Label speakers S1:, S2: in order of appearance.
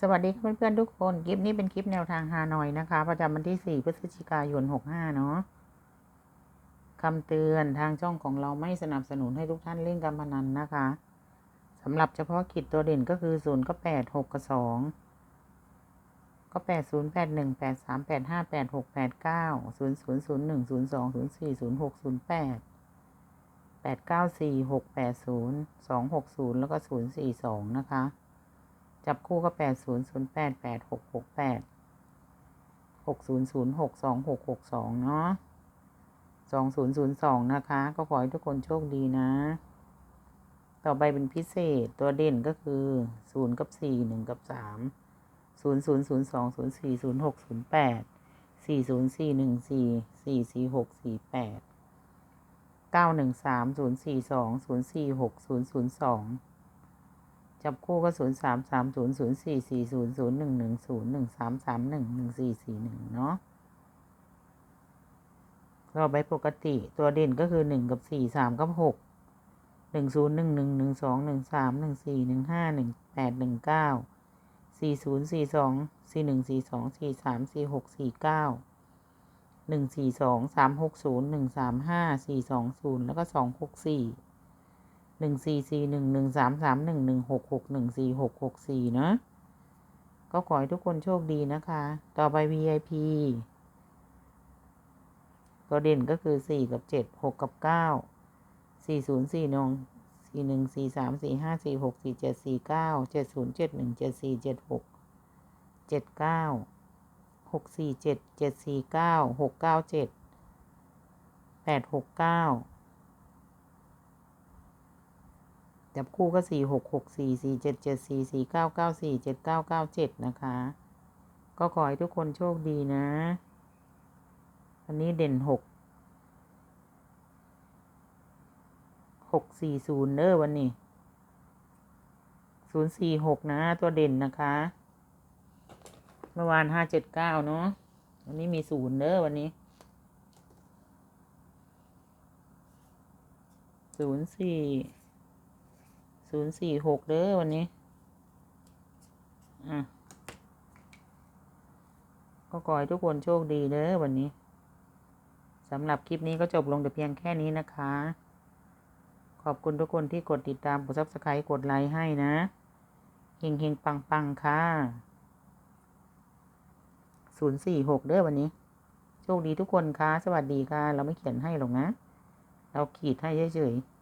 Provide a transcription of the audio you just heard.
S1: สวัสดีเพื่อนๆทุกคน คลิปนี้เป็นคลิปแนวทางฮานอยนะคะ ประจำวันที่ 4 พฤศจิกายน 65 เนาะคำเตือนทางช่องของเราไม่สนับสนุนให้ทุกท่านเล่นการพนันนะคะสำหรับเฉพาะกิจตัวเด่นก็คือ 0 ก็ 8 6 กับ 2 ก็ 8 0 8 1 8 3 8 5 8 6 8 9 0 0 0 1 0 2 0 4 0 6 0 8 8 9 4 6 8 0 2 6 0 แล้วก็ 0 4 2 นะคะ จับคู่ก็แปดศูนย์ศูนย์แปดแปดหกหกแปดหกศูนย์ศูนย์หกสองหกหกสองเนาะสองศูนย์ศูนย์สองนะคะ ก็ขอให้ทุกคนโชคดีนะ ต่อไปเป็นพิเศษตัวเด่นก็คือศูนย์กับสี่หนึ่งกับสามศูนย์ศูนย์ศูนย์สองศูนย์สี่ศูนย์หกศูนย์แปดสี่ศูนย์สี่หนึ่งสี่สี่สี่หกสี่แปดเก้าหนึ่งสามศูนย์สี่สองศูนย์สี่หกศูนย์ศูนย์สอง จับคู่ก็ศูนย์สามสามศูนย์ศูนย์สี่สี่ศูนย์ศูนย์หนึ่งหนึ่งศูนย์หนึ่งสามสามหนึ่งหนึ่งสี่สี่หนึ่งเนาะก็ใบปกติตัวเด่นก็คือหนึ่งกับสี่สามกับหกหนึ่งศูนย์หนึ่งหนึ่งหนึ่งสองหนึ่งสามหนึ่งสี่หนึ่งห้าหนึ่งแปดหนึ่งเก้าสี่ศูนย์สี่สองสี่หนึ่งสี่สองสี่สามสี่หกสี่เก้าหนึ่งสี่สองสามหกศูนย์หนึ่งสามห้าสี่สองศูนย์แล้วก็สอง หนึ่งสี่สี่หนึ่งหนึ่งสามสามหนึ่งหนึ่งหกหกหนึ่งสี่หกหกสี่เนาะก็ขอให้ทุกคนโชคดีนะคะ ต่อไป VIP ตัวเด่นก็คือสี่กับเจ็ดหกกับเก้าสี่ศูนย์สี่นงสี่หนึ่งสี่สามสี่ห้าสี่หกสี่เจ็ดสี่เก้าเจ็ดศูนย์เจ็ดหนึ่งเจ็ดสี่เจ็ดหกเจ็ดเก้าหกสี่เจ็ดเจ็ดสี่เก้าหกเก้าเจ็ดแปดหกเก้า จับคู่ก็สี่หกหกสี่สี่เจ็ดเจ็ดสี่สี่เก้าเก้าสี่เจ็ดเก้าเก้าเจ็ดนะคะ ก็ขอให้ทุกคนโชคดีนะ อันนี้เด่นหกหกสี่ศูนย์เด้อวันนี้ศูนย์สี่หกนะ ตัวเด่นนะคะ เมื่อวานห้าเจ็ดเก้าเนาะวันนี้มีศูนย์เด้อวันนี้ศูนย์สี่ ศูนย์สี่หกเด้อวันนี้ อะ ก็ขอให้ทุกคนโชคดีเด้อวันนี้สำหรับคลิปนี้ก็จบลงแต่เพียงแค่นี้นะคะ ขอบคุณทุกคนที่กดติดตาม กดซับสไครต์กดไลค์ให้นะ เฮงเฮงปังปังค่ะศูนย์สี่หกเด้อวันนี้ โชคดีทุกคนค่ะ สวัสดีค่ะ เราไม่เขียนให้หรอกนะ เราขีดให้เฉยๆ